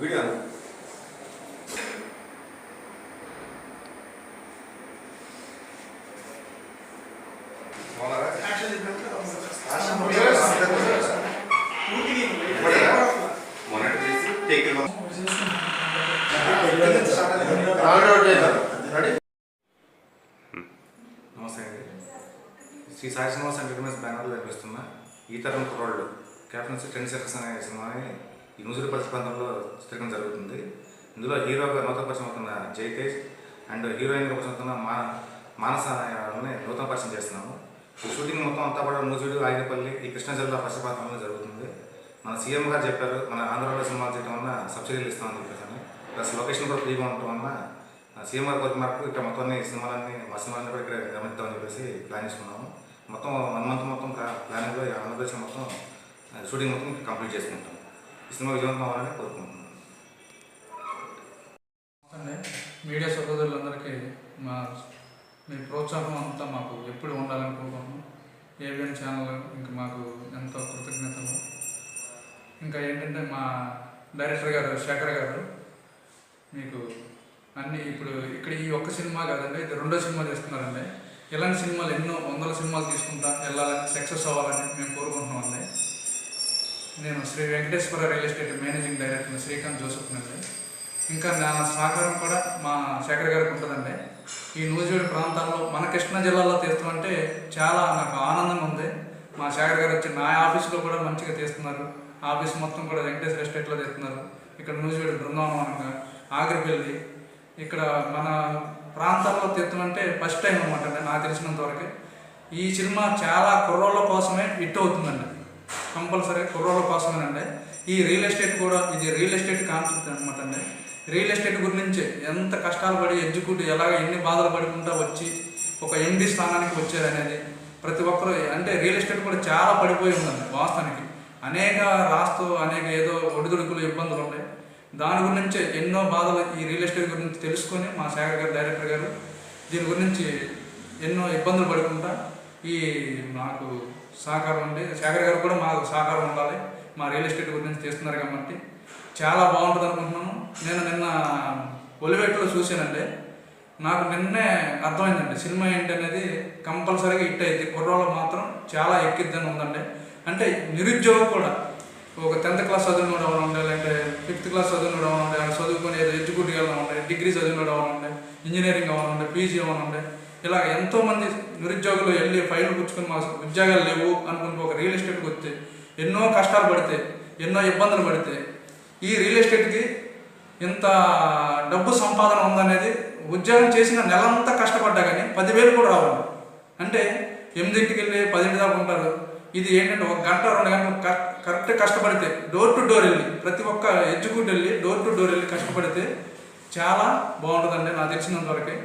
Video నమస్తే అండి. Shri Sai Srinivas entertainments బ్యానర్లో నిర్మిస్తున్న ఈ తరం కుర్రాళ్ళు క్యాప్టెన్సీ టెన్ సెకండ్స్ అనే సినిమాని ఈ నూజిరి పరిస్థితి చిత్రీకరణ జరుగుతుంది. ఇందులో హీరోగా నూతన పరిచయం అవుతున్న జయతేజ్ అండ్ హీరోయిన్గా పరిచయం అవుతున్న మా మానస అనే నూతన పరిచయం చేస్తున్నాము. ఈ షూటింగ్ మొత్తం అంతా కూడా నూజివీడు ఆగినపల్లి ఈ కృష్ణా జిల్లా పరిసర జరుగుతుంది. మన సీఎం గారు చెప్పారు మన ఆంధ్రప్రదేశ్ సినిమాలు చేయడం వల్ల సబ్సిడీలు ఇస్తామని చెప్పేసి ప్లస్ లొకేషన్ కూడా ఫ్రీగా ఉండటం వల్ల సీఎం గారి కోరిక మేరకు ఇక్కడ మొత్తం అన్ని సినిమాలన్నీ మా సినిమాలన్నీ కూడా ఇక్కడ గమనిద్దామని చెప్పేసి ప్లాన్ చేసుకున్నాము మొత్తం వన్ మంత్ మొత్తం ప్లానింగ్లో ఆంధ్రప్రదేశ్ మొత్తం షూటింగ్ మొత్తం కంప్లీట్ చేసుకుంటాం ఈ సినిమా విజయవంతం అవ్వాలని కోరుకుంటున్నాను మీడియా సహోదరులందరికీ మా మీ ప్రోత్సాహం అంతా మాకు ఎప్పుడు ఉండాలని కోరుకుంటున్నాం ఏబిఎన్ ఛానల్ ఇంకా మాకు ఎంతో కృతజ్ఞతలు ఇంకా ఏంటంటే మా డైరెక్టర్ గారు శేఖర్ గారు మీకు అన్ని ఇప్పుడు ఇక్కడ ఈ ఒక్క సినిమా కాదండి ఇది రెండో సినిమా చేస్తున్నారండి. ఇలాంటి సినిమాలు ఎన్నో వందల సినిమాలు తీసుకుంటా వెళ్ళాలని సక్సెస్ అవ్వాలని మేము కోరుకుంటున్నామండి నేను Sri Venkateswara real estate managing director Srikanth Joseph అండి. ఇంకా నా సహకారం కూడా మా శేఖర్ గారికి ఉంటుందండి. ఈ నూజివీడు ప్రాంతాల్లో మన కృష్ణా జిల్లాలో తీస్తామంటే చాలా నాకు ఆనందంగా ఉంది. మా శేఖర్ గారు వచ్చి నా ఆఫీస్లో కూడా మంచిగా తీస్తున్నారు. ఆఫీస్ మొత్తం కూడా వెంకటేశ్వర ఎస్టేట్లో తీస్తున్నారు. ఇక్కడ నూజివీడు బృందావనంగా వెళ్ళి ఇక్కడ మన ప్రాంతంలో తీర్థం అంటే ఫస్ట్ టైం అనమాట అండి నాకు తెలిసినంత వరకు. ఈ సినిమా చాలా కుర్రోళ్ళ కోసమే హిట్ అవుతుందండి. కంపల్సరీ కుర్రోళ్ళ కోసమేనండి. ఈ రియల్ ఎస్టేట్ కూడా ఇది రియల్ ఎస్టేట్ కాన్సెప్ట్ అనమాట అండి. రియల్ ఎస్టేట్ గురించి ఎంత కష్టాలు పడి ఎగ్జిక్యూట్ ఎలాగ ఎన్ని బాధలు పడుకుంటా వచ్చి ఒక ఎండి స్థానానికి వచ్చారనేది ప్రతి ఒక్కరు అంటే రియల్ ఎస్టేట్ కూడా చాలా పడిపోయి ఉందండి వాస్తవానికి. అనేక రాస్తూ అనేక ఏదో ఒడిదుడుకులు ఇబ్బందులు ఉన్నాయి దాని గురించి ఎన్నో బాధలు ఈ రియల్ ఎస్టేట్ గురించి తెలుసుకొని మా శేఖర్ గారు డైరెక్టర్ గారు దీని గురించి ఎన్నో ఇబ్బందులు పడుకుంటా ఈ మాకు సహకారం ఉండి శేఖర్ గారు కూడా మాకు సహకారం ఉండాలి. మా రియల్ ఎస్టేట్ గురించి చేస్తున్నారు కాబట్టి చాలా బాగుంటుంది అనుకుంటున్నాను. నేను నిన్న ఒలివెట్లో చూశానండి. నాకు నిన్నే అర్థమైందండి. సినిమా ఏంటి అనేది కంపల్సరీగా హిట్ అయింది. కుర్రోళ్ళు మాత్రం చాలా ఎక్కిద్దని ఉందండి. అంటే నిరుద్యోగం కూడా ఒక టెన్త్ క్లాస్ చదివినోడు ఎవరు ఉండే లేదంటే ఫిఫ్త్ క్లాస్ చదివినోడు ఎవరు ఉండే ఆయన చదువుకొని ఏదో ఎడ్యుకేట్ ఎవరు డిగ్రీ చదివినోడు ఎవరు ఉండే ఇంజనీరింగ్ ఎవరు పీజీ ఎవరు ఉండే ఇలా ఎంతోమంది నిరుద్యోగులు వెళ్ళి ఫైల్ పుచ్చుకొని మా ఉద్యోగాలు లేవు అనుకుని ఒక రియల్ ఎస్టేట్కి వస్తే ఎన్నో కష్టాలు పడితే ఎన్నో ఇబ్బందులు పడితే ఈ రియల్ ఎస్టేట్కి ఇంత డబ్బు సంపాదన ఉందనేది ఉద్యోగం చేసిన నెలంతా కష్టపడ్డా కానీ పదివేలు కూడా రావాలి అంటే ఎనిమిదింటికి వెళ్ళి పదింటి దాకా ఉంటారు. ఇది ఏంటంటే ఒక గంట రెండు గంటలు కరెక్ట్ కష్టపడితే డోర్ టు డోర్ వెళ్ళి ప్రతి ఒక్క ఎడ్జుకుంటూ వెళ్ళి డోర్ టు డోర్ వెళ్ళి కష్టపడితే చాలా బాగుంటుందండి నాకు తెలిసినంత వరకే.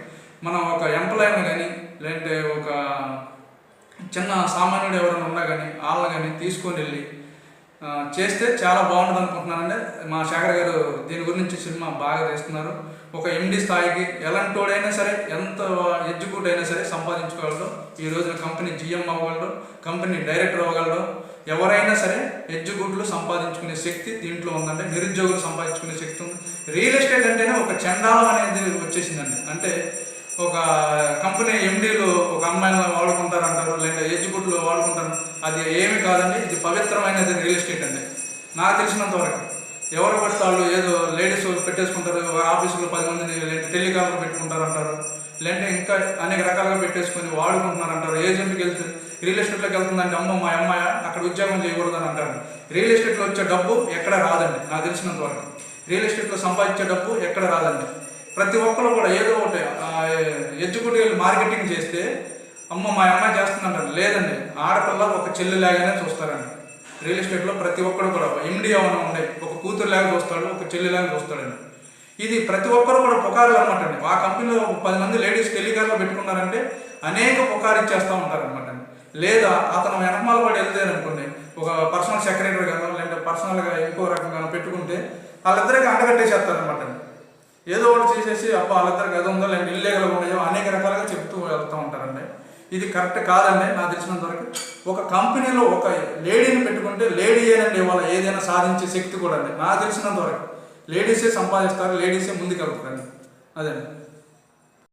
మనం ఒక ఎంప్లాయర్ కానీ లేదంటే ఒక చిన్న సామాన్యుడు ఎవరైనా ఉన్నా కానీ వాళ్ళని కానీ తీసుకొని వెళ్ళి చేస్తే చాలా బాగుంటుంది అనుకుంటున్నానండి మా శేఖర్ గారు దీని గురించి సినిమా బాగా తీస్తున్నారు. ఒక ఎండి స్థాయికి ఎలాంటి వాడైనా సరే ఎంత ఎడ్యుకేట్ అయినా సరే సంపాదించుకోగలరు ఈ రోజున కంపెనీ జిఎం అవ్వగలడు కంపెనీ డైరెక్టర్ అవ్వగలరు ఎవరైనా సరే ఎడ్యుకేట్లు సంపాదించుకునే శక్తి దీంట్లో ఉందండి. నిరుద్యోగులు సంపాదించుకునే శక్తి ఉంది. రియల్ ఎస్టేట్ అంటేనే ఒక చండాలం అనేది వచ్చేసిందండి. అంటే ఒక కంపెనీ ఎండీలు ఒక అమ్మాయిని వాడుకుంటారంటారు లేదా ఎడ్యుకేట్లు వాడుకుంటారు. అది ఏమి కాదండి ఇది పవిత్రమైనది రియల్ ఎస్టేట్ అండి. నాకు తెలిసినంత వరకు ఎవరు పడితే వాళ్ళు ఏదో లేడీస్ పెట్టేసుకుంటారు ఆఫీసులో పది మందిని లేదంటే టెలికాలర్ పెట్టుకుంటారు అంటారు లేదంటే ఇంకా అనేక రకాలుగా పెట్టేసుకొని వాడుకుంటున్నారు అంటారు ఏజెంట్కి వెళ్తే రియల్ ఎస్టేట్లోకి వెళ్తుందంటే అమ్మ మా అమ్మాయి అక్కడ ఉద్యోగం చేయకూడదని అంటారు రియల్ ఎస్టేట్లో వచ్చే డబ్బు ఎక్కడ రాదండి నాకు తెలిసినంత వరకు. రియల్ ఎస్టేట్లో సంపాదించే డబ్బు ఎక్కడ రాదండి. ప్రతి ఒక్కరు కూడా ఏదో ఒకటి ఎడ్యుకేటివ్ మార్కెటింగ్ చేస్తే అమ్మ మా అమ్మాయి చేస్తుందంటారు. లేదండి. ఆడపిల్ల ఒక చెల్లిలాగానే చూస్తారండి. రియల్ ఎస్టేట్లో ప్రతి ఒక్కరు కూడా ఎండి ఏమైనా ఉండే ఒక కూతురులాగా చూస్తాడు ఒక చెల్లిలాగా చూస్తాడండి. ఇది ప్రతి ఒక్కరు కూడా పుకార్లు అనమాట అండి. ఆ కంపెనీలో పది మంది లేడీస్ టెలికార్లో పెట్టుకున్నారంటే అనేక పుకారు ఇచ్చేస్తూ ఉంటారనమాట అండి. లేదా అతను వెనకమాల పడి వెళ్తారనుకోండి ఒక పర్సనల్ సెక్రటరీ కానీ లేదంటే పర్సనల్గా ఇంకో రకంగా పెట్టుకుంటే వాళ్ళిద్దరికి అండగట్టేసేస్తారనమాట ఏదో ఒకటి చేసేసి అబ్బా వాళ్ళిద్దరికి అది ఉందో లేదంటే ఇల్లీగల్ ఉన్నాయో అనేక రకాలుగా చెప్తూ వెళ్తూ ఉంటారండి. ఇది కరెక్ట్ కాదండి నాకు తెలిసినంత వరకు ఒక కంపెనీలో ఒక లేడీని పెట్టుకుంటే లేడీ ఏనండి వాళ్ళ ఏదైనా సాధించే శక్తి కూడా అండి నాకు తెలిసినంత వరకు లేడీసే సంపాదిస్తారు లేడీసే ముందుకెళ్తారండి. అదే.